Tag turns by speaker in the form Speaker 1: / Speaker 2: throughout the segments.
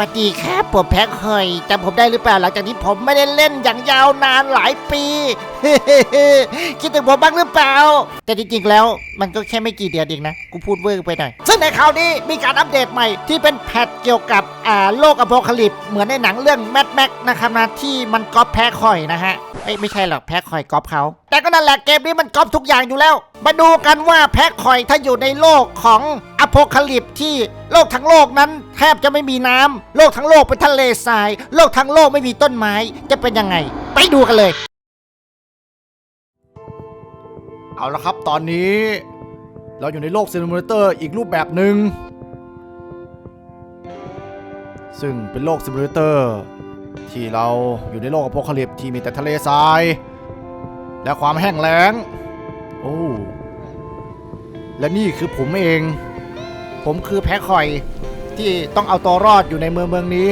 Speaker 1: วัสดีครับผมแพ็คหอยจำผมได้หรือเปล่าหลังจากที่ผมไม่ได้เล่นอย่างยาวนานหลายปี คิดถึงผมบ้างหรือเปล่า แต่จริงๆแล้วมันก็แค่ไม่กี่เดือนเองนะ กูพูดเวอร์ไปหน่อย ซึ่งในคราวนี้มีการอัปเดตใหม่ที่เป็นแพทเกี่ยวกับอ่าโลกอโพคาลิปเหมือนในหนังเรื่องแมด แม็กนะครับนะที่มันก๊อปแพ็คอยนะฮะเอ้ยไม่ใช่หรอกแพ็คอยก๊อปเขา แต่ก็นั่นแหละเกมนี้มันก๊อปทุกอย่างอยู่แล้ว มาดูกันว่าแพ็คอยถ้าอยู่ในโลกของอโพคาลิปที่โลกทั้งโลกนั้น แทบจะไม่มีน้ำโลกทั้งโลกเป็นทะเลทราย โลกทั้งโลกไม่มีต้นไม้จะเป็นยังไง ไปดูกันเลย
Speaker 2: เอาละครับตอนนี้ เราอยู่ในโลกซิมูเลเตอร์อีกรูปแบบหนึ่งซึ่งเป็นโลกซิมูเลเตอร์ ที่เราอยู่ในโลกอโพคาลิปที่มีแต่ทะเลทราย และความแห้งแล้ง โอ้ และนี่คือผมเอง ผมคือแพ็คคอยที่ต้องเอาตัวรอดอยู่ในเมืองเมืองนี้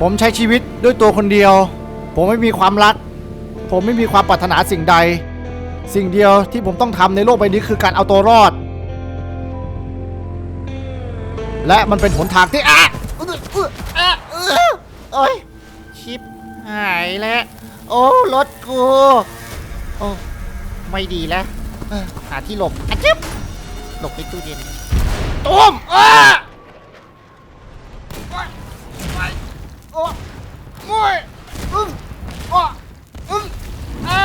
Speaker 2: ผมใช้ชีวิตด้วยตัวคนเดียว ผมไม่มีความรัก ผมไม่มีความปรารถนาสิ่งใด สิ่งเดียวที่ผมต้องทำในโลกใบนี้คือการเอาตัวรอด และมันเป็นหนทางที่อะ
Speaker 1: อื้ออโอ้ยชิปหายแล้ว โอ้รถกูโอ้ไม่ดีแล้วหาที่หลบอะจิ๊บหลบในตู้เย็นตุ้มอ้าโอ้ยโอ้ยโอ้ยอึ้งอ้ออึ้งอ่า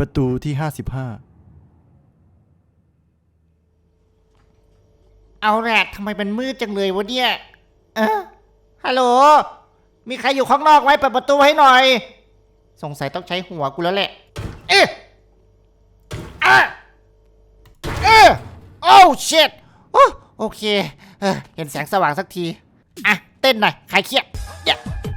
Speaker 2: ประตูที่ 55
Speaker 1: เอาแหละทำไมมันมืดจังเลยวะเนี่ย เออฮัลโหล มีใครอยู่ข้างนอกไหมเปิดประตูให้หน่อย สงสัยต้องใช้หัวกูแล้วแหละ เอ๊ะอะเอ๊ะโอ้เช็ดโอเคเออเห็นแสงสว่างสักที อะ เต้นหน่อยใครเครียดเย้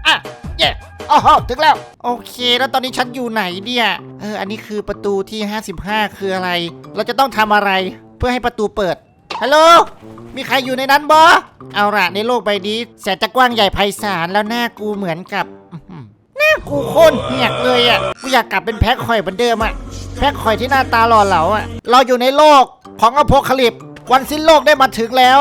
Speaker 1: อะ ย้โอ้โหถึงแล้ว โอเค แล้วตอนนี้ฉันอยู่ไหนเนี่ยเอออันนี้คือประตูที่ 55 คืออะไร เราจะต้องทำอะไรเพื่อให้ประตูเปิดฮัลโหลมีใครอยู่ในนั้นบอเอาล่ะในโลกใบนี้แสนจะกว้างใหญ่ไพศาลแล้วหน้ากูเหมือนกับหน้ากูโคนเหียกเลยอะกูอยากกลับเป็นแพ็คคอยเหมือนเดิมอะแพ็คคอยที่หน้าตาหล่อเหลาอะเราอยู่ในโลกของอโพคาลิปวันสิ้นโลกได้มาถึงแล้ว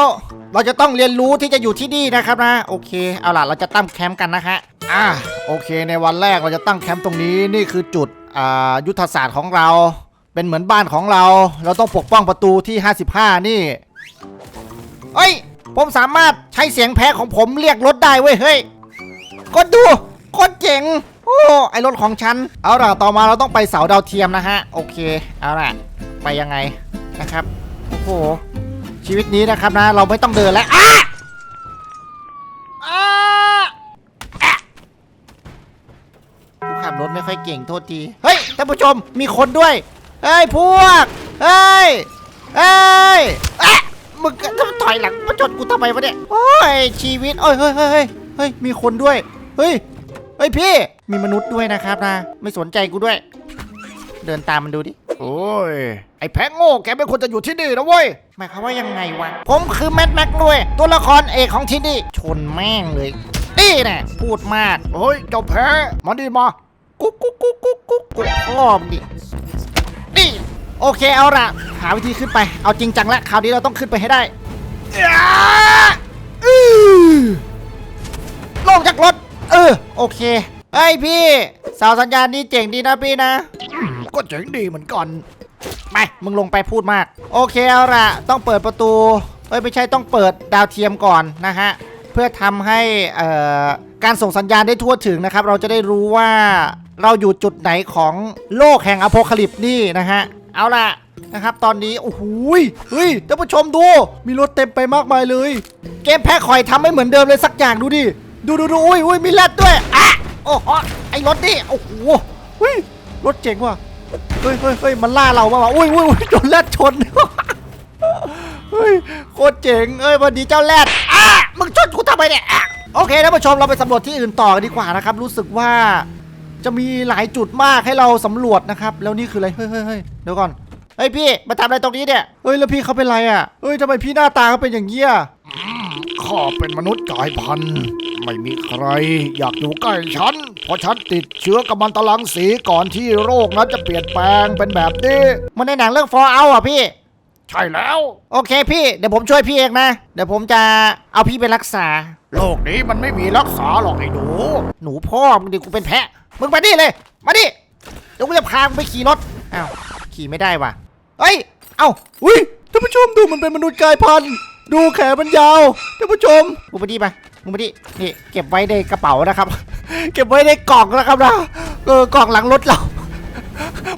Speaker 1: เราจะต้องเรียนรู้ที่จะอยู่ที่นี่นะครับนะ โอเค เอาล่ะเราจะตั้งแคมป์กันนะฮะ
Speaker 2: อะโอเคในวันแรกเราจะตั้งแคมป์ตรงนี้นี่คือจุดอ่ายุทธศาสตร์ของเรา เป็นเหมือนบ้านของเรา เราต้องปกป้องประตูที่ 55 นี่
Speaker 1: เฮ้ย ผมสามารถใช้เสียงแพ้ของผมเรียกรถได้เว้ยเฮ้ยกดดูโคตรเจ๋งโอ้ไอรถของฉัน
Speaker 2: เอาล่ะต่อมาเราต้องไปเสาดาวเทียมนะฮะ
Speaker 1: โอเค เอาล่ะ ไปยังไงนะครับ โอ้โหชีวิตนี้นะครับนะ เราไม่ต้องเดินแล้วอ้าอ้าอะผู้ขั บรถไม่ค่อยเก่งโทษที เฮ้ยท่านผู้ชมมีคนด้วย เฮ้ยพวก เฮ้ย เฮ้ยอะมึงจะถอยหลังมาชนกูทำไมวะเนี่ย โอ้ยชีวิตโอ้ยเฮ้ยเฮ้ยเฮ้ยเฮ้ยมีคนด้วย เฮ้ย เฮ้ยพี่ มีมนุษย์ด้วยนะครับนะ ไม่สนใจกูด้วย เดินตามมันดูดิ
Speaker 2: โอ้ย ไอ้แพ็กโง่แกไม่ควรจะอยู่ที่นี่นะเว้ย
Speaker 1: หมายความว่ายังไงวะ ผมคือแมทแม็กด้วย ตัวละครเอกของที่นี่ ชนแม่งเลยนี่แน่พูดมาก
Speaker 2: เฮ้ยเจ้าแพ้มาดีมา
Speaker 1: กุ๊กกุ๊กกุ๊กกุ๊กกุ๊กกุ๊กอ้อมดินี่โอเคเอาละหาวิธีขึ้นไป เอาจริงจังแล้วคราวนี้เราต้องขึ้นไปให้ได้อื้อลงจากรถ เออโอเคเฮ้ยพี่สาวสัญญาณนี้เจ๋งดีนะพี่นะ
Speaker 2: ก็เจ๋งดีเหมือนกัน
Speaker 1: ไปมึงลงไปพูดมาก โอเคเอาละต้องเปิดประตูเอ้ยไม่ใช่ต้องเปิดดาวเทียมก่อนนะฮะเพื่อทำให้การส่งสัญญาณได้ทั่วถึงนะครับ เราจะได้รู้ว่า เราอยู่จุดไหนของโลกแห่งอโพคาลิปนี่นะฮะ เอาล่ะนะครับ ตอนนี้ โอ้โหเฮ้ยท่านผู้ชมดู มีรถเต็มไปมากมายเลย เกมแพ้คอยทำไม่เหมือนเดิมเลยสักอย่างดูดิ ดูดูดูอุ้ยอุ้ยมีแรดด้วย อะ โอ้โหไอ้รถนี่ โอ้โหเฮ้ย รถเจ๋งว่ะ เฮ้ยเฮ้ยเฮ้ยมันล่าเรามาวะอุ้ยอุ้ยอุ้ยโดนแรดชนเฮ้ย โคตรเจ๋ง เอ้ยวันดีเจ้าแรดอะมึงชนกูทำไมเนี่ยโอเคท่านผู้ชมเราไปสำรวจที่อื่นต่อกันดีกว่านะครับ รู้สึกว่า จะมีหลายจุดมากให้เราสำรวจนะครับ แล้วนี่คืออะไรเฮ้ยเฮ้ยเฮ้ยเดี๋ยวก่อน เฮ้ยพี่ มาทำอะไรตรงนี้เนี่ย เฮ้ยแล้วพี่เขาเป็นไรอะ เฮ้ยทำไมพี่หน้าตาเขาเป็นอย่างเงี้ย
Speaker 2: ข้าเป็นมนุษย์กลายพันธุ์ไม่มีใคร อยากอยู่ใกล้ฉัน เพราะฉันติดเชื้อกัมมันตรังสีก่อนที่โรคนั้นจะเปลี่ยนแปลงเป็นแบบนี้
Speaker 1: มันในหนังเรื่อง For Out อะพี่
Speaker 2: ใช่แล้ว
Speaker 1: โอเคพี่ เดี๋ยวผมช่วยพี่เองนะ เดี๋ยวผมจะเอาพี่ไปรักษา
Speaker 2: โรคนี้มันไม่มีรักษาหรอกไอ้หนู
Speaker 1: หนูพ่อมึงดิกูเป็นแพะ มึงมาดิเลย มาดิเดี๋ยวกูจะพามึงไปขี่รถ อ้าว ขี่ไม่ได้ว่ะ เฮ้ย เอ้า
Speaker 2: อุ้ย ท่านผู้ชมดูมันเป็นมนุษย์กลายพันธุ์ ดูแขนมันยาว ท่านผู้ชม
Speaker 1: มึงมาดิไปมึงมาดิ นี่ เก็บไว้ในกระเป๋านะครับ เก็บไว้ในกล่องนะครับนะ เออ กล่องหลังรถเรา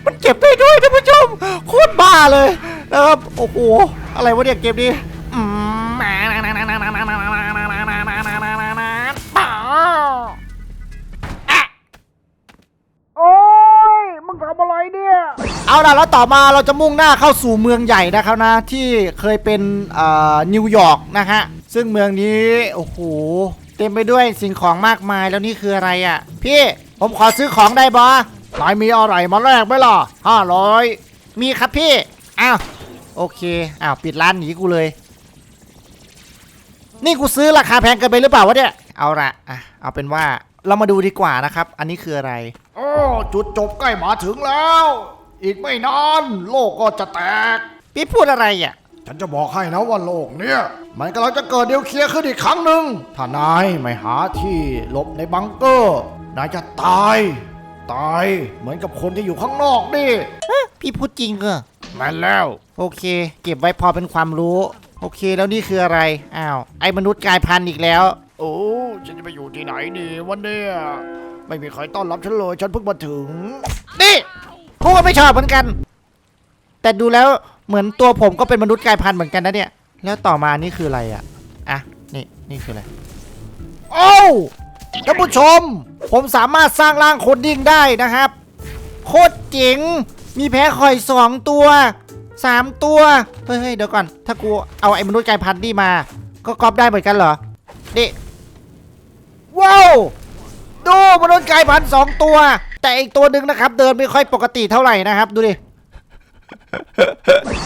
Speaker 1: มันเก็บได้ด้วยท่านผู้ชม โคตรบ้าเลยนะครับ โอ้โห อะไรวะเนี่ยเกมนี้ ล่ะแล้วต่อมาเราจะมุ่งหน้าเข้าสู่เมืองใหญ่นะครับนะ ที่เคยเป็นเอ่อนิวยอร์กนะฮะ ซึ่งเมืองนี้ โอ้โห เต็มไปด้วยสิ่งของมากมายแล้วนี่คืออะไรอะ พี่ผมขอซื้อของได้บอ
Speaker 2: นายมีอะไรมาแลกไหมล่ะห้าร้อย
Speaker 1: มีครับพี่ อ้าว โอเค อ้าว ปิดร้านหนีกูเลย นี่กูซื้อราคาแพงเกินไปหรือเปล่าวะเนี่ย เอาละอะ เอาเป็นว่าเรามาดูดีกว่านะครับ อันนี้คืออะไร
Speaker 2: โอ้ จุดจบใกล้มาถึงแล้ว อีกไม่นาน โลกก็จะแตก
Speaker 1: พี่พูดอะไรอะ
Speaker 2: ฉันจะบอกให้นะว่าโลกเนี่ย มันกำลังจะเกิดนิวเคลียร์ขึ้นอีกครั้งหนึ่งถ้านายไม่หาที่หลบในบังเกอร์ นายจะตาย ตายเหมือนกับคนที่อยู่ข้างนอกนี่
Speaker 1: พี่พูดจริงเหรอ
Speaker 2: แม่นแล้ว
Speaker 1: โอเค เก็บไว้พอเป็นความรู้ โอเคแล้วนี่คืออะไร อ้าว ไอ้มนุษย์กลายพันธุ์อีกแล้ว
Speaker 2: โอ้ฉันจะไปอยู่ที่ไหนนี่วันเนี้ยไม่มีใครต้อนรับฉันเลย ฉันเพิ่งมาถึง
Speaker 1: นี่ พูดไม่ชอบเหมือนกัน แต่ดูแล้วเหมือนตัวผมก็เป็นมนุษย์กายพันธุ์เหมือนกันนะเนี่ย แล้วต่อมานี่คืออะไรอะ อะ นี่นี่คืออะไร โอ้ท่านผู้ชม ผมสามารถสร้างร่างคดดิ้งได้นะครับ โคตรเจ๋ง มีแพ้คอยสองตัวสามตัว เฮ้ยเดี๋ยวก่อน ถ้ากูเอาไอ้มนุษย์กายพันธุ์นี่มา ก็ก๊อปได้เหมือนกันเหรอ นี่ ว้าว ดูมนุษย์กายพันธุ์สองตัว แต่อีกตัวหนึ่งนะครับ เดินไม่ค่อยปกติเท่าไหร่นะครับ ดูดิ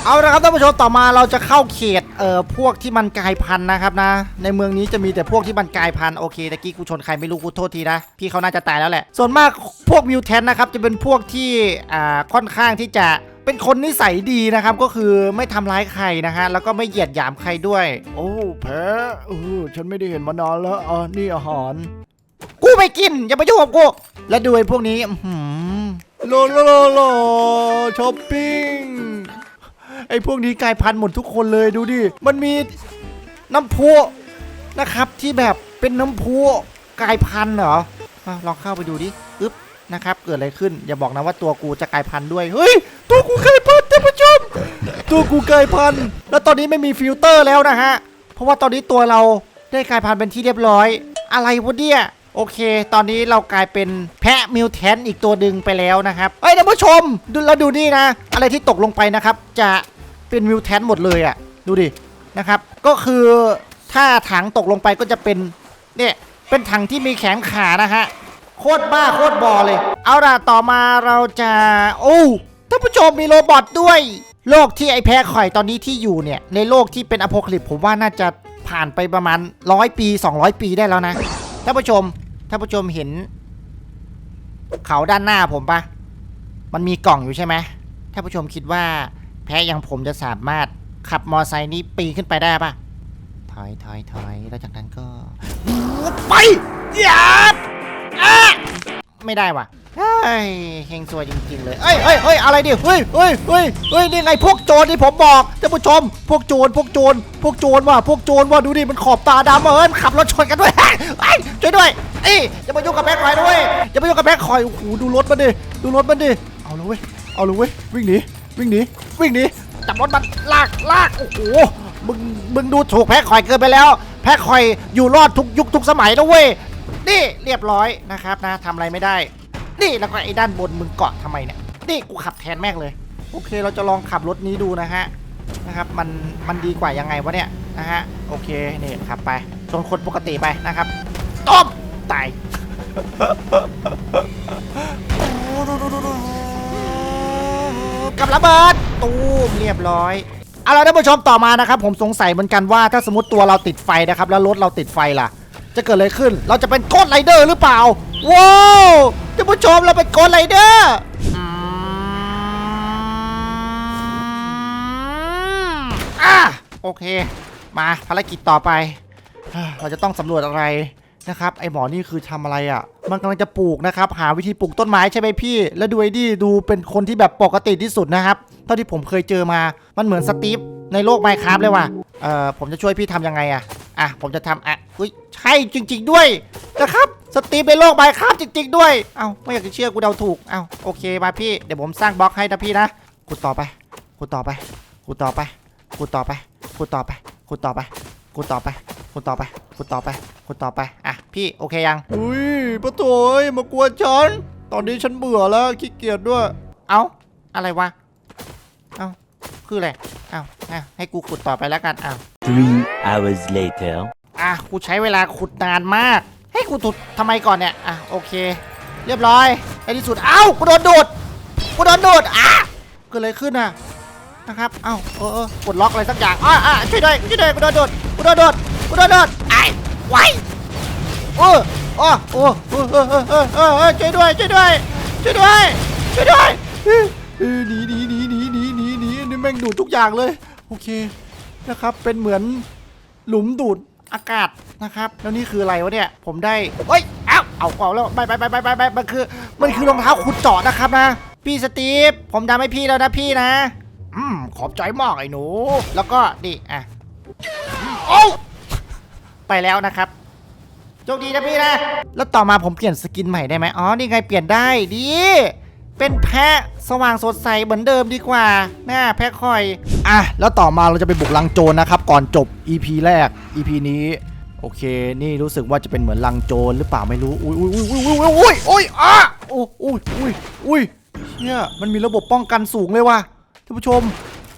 Speaker 1: เอาละครับท่านผู้ชมต่อมาเราจะเข้าเขตเอ่อพวกที่มันกลายพันธุ์นะครับนะ ในเมืองนี้จะมีแต่พวกที่มันกลายพันธุ์โอเคตะกี้กูชนใครไม่รู้กูโทษทีนะ พี่เขาน่าจะตายแล้วแหละ ส่วนมากพวกมิวแทนนะครับจะเป็นพวกที่อ่าค่อนข้างที่จะเป็นคนนิสัยดีนะครับ ก็คือไม่ทำร้ายใครนะฮะแล้วก็ไม่เหยียดหยามใครด้วย
Speaker 2: โอ้แพ้เออฉันไม่ได้เห็นมานานแล้วอ่านี่อาหาร
Speaker 1: กูไม่กิน อย่ามายุ่งกับกู แล้วดูไอ้พวกนี้อื้อหือ
Speaker 2: โลโลโลโลช้อปปิ้ง
Speaker 1: ไอ้พวกนี้กลายพันธุ์หมดทุกคนเลยดูดิ มันมีน้ำพุนะครับที่แบบเป็นน้ำพุกลายพันธุ์เหรออะลองเข้าไปดูดิอึ๊บนะครับ เกิดอะไรขึ้น อย่าบอกนะว่าตัวกูจะกลายพันธุ์ด้วย เฮ้ย ตัวกูกลายพันธุ์ท่านผู้ชม ตัวกูกลายพันธุ์ แล้วตอนนี้ไม่มีฟิลเตอร์แล้วนะฮะ เพราะว่าตอนนี้ตัวเราได้กลายพันธุ์เป็นที่เรียบร้อย อะไรวะเนี่ย โอเค ตอนนี้เรากลายเป็นแพะมิวแทนอีกตัวหนึ่งไปแล้วนะครับเฮ้ยท่านผู้ชม ดูแล้วดูนี่นะ อะไรที่ตกลงไปนะครับ จะเป็นมิวแทนหมดเลยอะ่ะ ดูดิ นะครับ ก็คือถ้าถังตกลงไปก็จะเป็น เนี่ย เป็นถังที่มีแขนขานะฮะ โคตรบ้าโคตรบอเลย เอาล่ะ ต่อมาเราจะ โอ้ท่านผู้ชมมีโรบอทด้วย โลกที่ไอแพ้ข่อยตอนนี้ที่อยู่เนี่ย ในโลกที่เป็นอโพคลิปผมว่าน่าจะผ่านไปประมาณร้อยปี 200 ปีได้แล้วนะ ท่านผู้ชมท่านผู้ชมเห็น เขาด้านหน้าผมปะมันมีกล่องอยู่ใช่ไหมท่านผู้ชมคิดว่า แพ้อย่างผมจะสามารถขับมอไซค์นี้ปีนขึ้นไปได้ปะถอยถอยถอยแล้วจากนั้นก็ ไปอย่าอะไม่ได้ว่ะ ยเฮงซวยจริงๆเลยเอ้ยเอ้ยเอ้ยอะไรดิเฮ้ยเฮ้ยเฮ้ยเฮ้ยนี่ไงพวกโจรที่ผมบอกท่านผู้ชม พวกโจรพวกโจรพวกโจรว่ะพวกโจรว่ะดูดิมันขอบตาดำเอิญขับรถชนกันด้วยเฮ้ยช่วยด้วยเอ้ยอย่ามายุ่งกับแบ็คคอยด้วยอย่ามายุ่งกับแบ็คคอยโอ้โหดูรถมันดิดูรถมันดิเอาเลยเว้ยเอาเลยเว้ยวิ่งหนีวิ่งหนีวิ่งหนีจับรถมันลากลากโอ้โหมึงมึงดูถูกแพ็คอยเกินไปแล้ว แพ็คคอยอยู่รอดทุกยุคทุกสมัยนะเว้ยนี่เรียบร้อยนะครับนะทำอะไรไม่ได้ นี่แล้วก็ไอ้ด้านบนมึงเกาะทำไมเนี่ยนี่กูขับแทนแม่งเลย โอเคเราจะลองขับรถนี้ดูนะฮะนะครับมันมันดีกว่ายังไงวะเนี่ยนะฮะโอเคนี่ขับไปชนคนปกติไปนะครับต้มตายกับระเบิดตูมเรียบร้อยเอาละท่านผู้ชมต่อมานะครับ ผมสงสัยเหมือนกันว่าถ้าสมมติตัวเราติดไฟนะครับ แล้วรถเราติดไฟล่ะ จะ
Speaker 2: เกิดอะไรขึ้น เราจะเป็นโกดไรเดอร์หรือเปล่าว้าว ท่านผู้ชมเราเป็นโกดไรเดอร์
Speaker 1: อะโอเค มาภารกิจต่อไป
Speaker 2: เราจะต้องสำรวจอะไรนะครับ ไอหมอนี่คือทำอะไรอะ่ะ มันกำลังจะปลูกนะครับ หาวิธีปลูกต้นไม้ใช่ไหมพี่ แล้วดูไอ้ดิดูเป็นคนที่แบบปกติที่สุดนะครับ เท่าที่ผมเคยเจอมา มันเหมือนสตีฟในโลกไมค์ครับเลยว่ะ เอ่อ ผมจะช่วยพี่ทำยังไงอะ่ะ อะ ผมจะทำอะ อุ้ย ใช่จริง ๆ ด้วยนะครับ สตีฟในโลกไมค์ครับจริง ๆ ด้วย เอ้าไม่อยากจะเชื่อกูเดาถูก เอ้าโอเคมาพี่ เดี๋ยวผมสร้างบล็อกให้นะพี่นะขุดต่อไปขุดต่อไปขุดต่อไปขุดต่อไปขุดต่อไปขุดต่อไปขุดต่อไปขุดต่อไปขุดต่อไปขุดต่อไป อะ พี่โอเคยัง อุ้ยปะโถยมากวนฉัน ตอนนี้ฉันเบื่อแล้วขี้เกียจด้วย
Speaker 1: เอ้า อะไรวะ เอ้า คืออะไร เอ้าอะให้กูขุดต่อไปแล้วกันเอ้า
Speaker 3: Three hours later.
Speaker 1: อะ กูใช้เวลาขุดนานมาก ให้กูขุดทำไมก่อนเนี่ย อะโอเค เรียบร้อยในที่สุด เอ้ากูโดนดูดกูโดนดูดอะเกิดอะไรขึ้นอะนะครับ เอ้าเออกดล็อกอะไรสักอย่างอะอะช่วยด้วยช่วยด้วยกูโดนดูดกูโดนดูดกูโดนดูดไอ้ไว้โอ้โอ้โอ้เออเออเออเออเออช่วยด้วยช่วยด้วยช่วยด้วยช่วยด้วย
Speaker 2: เออหนีหนีหนีหนีหนีหนีหนีนี่แม่งดูดทุกอย่างเลย โอเคนะครับเป็นเหมือนหลุมดูด อากาศนะครับแล้วนี่คืออะไรวะเนี่ยผมได้เฮ้ยเอ้าเอาเอาแล้วไปไปไปไปไปไปมันคือมันคือรองเท้าขุดเจาะนะครับนะ
Speaker 1: พี่สตีฟผมทำให้พี่แล้วนะพี่นะ
Speaker 2: อืมขอบใจมากไอ้หนู
Speaker 1: แล้วก็นี่อะโอ้ไปแล้วนะครับโชคดีนะพี่นะ แล้วต่อมาผมเปลี่ยนสกินใหม่ได้ไหมอ๋อ นี่ไงเปลี่ยนได้ดี เป็นแพะสว่างสดใสเหมือนเดิมดีกว่าหน้าแพะคอย
Speaker 2: อะ แล้วต่อมาเราจะไปบุกลังโจรนะครับ ก่อนจบ EP แรก EP นี้ โอเค นี่รู้สึกว่าจะเป็นเหมือนลังโจรหรือเปล่าไม่รู้ อุ้ยอุ้ยอุ้ยอุ้ยอุ้ยอุ้ยอุ้ยอะโอ้อุ้ยอุ้ยอุ้ยเชี่ยมันมีระบบป้องกันสูงเลยว่ะท่านผู้ชม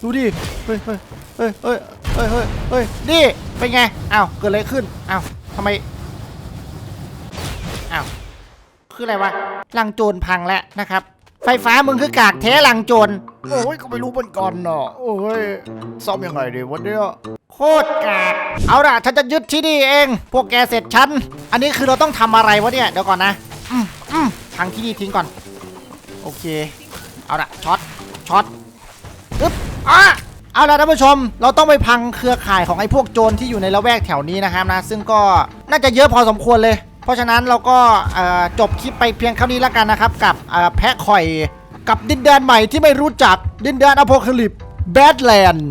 Speaker 2: ดูดิเฮ้ยเฮ้ยเฮ้ยเฮ้ยเฮ้ยเฮ้ยเฮ้ย
Speaker 1: นี่เป็นไงอ้าวเกิดอะไรขึ้นอ้าวทำไมอ้าวคืออะไรวะลังโจรพังแล้วนะครับ ฟฟ้ามึงคือกากแท้ลังโจร
Speaker 2: โอ้ยก็ไม่รู้เหมือนกันเนาะโอ้ยซ่อมยังไงดีวันเนี้ย
Speaker 1: โคตรกากเอาล่ะฉันจะยึดที่นี่เอง พวกแกเสร็จฉันอันนี้คือเราต้องทำอะไรวะเนี่ยเดี๋ยวก่อนนะอืมอืมพังที่นี่ทิ้งก่อน โอเค เอาละช็อตช็อตอึ๊บอะเอาล่ะท่านผู้ชม เราต้องไปพังเครือข่ายของไอ้พวกโจรที่อยู่ในละแวกแถวนี้นะครับนะ ซึ่งก็น่าจะเยอะพอสมควรเลยเพ ราะฉะนั้นเราก็จบคลิปไปเพียงเท่านี้แล้วกันนะครับ กับแพะข่อยกับดินแดนใหม่ที่ไม่รู้จักดินแดนอโพคลิปแบดแลนด์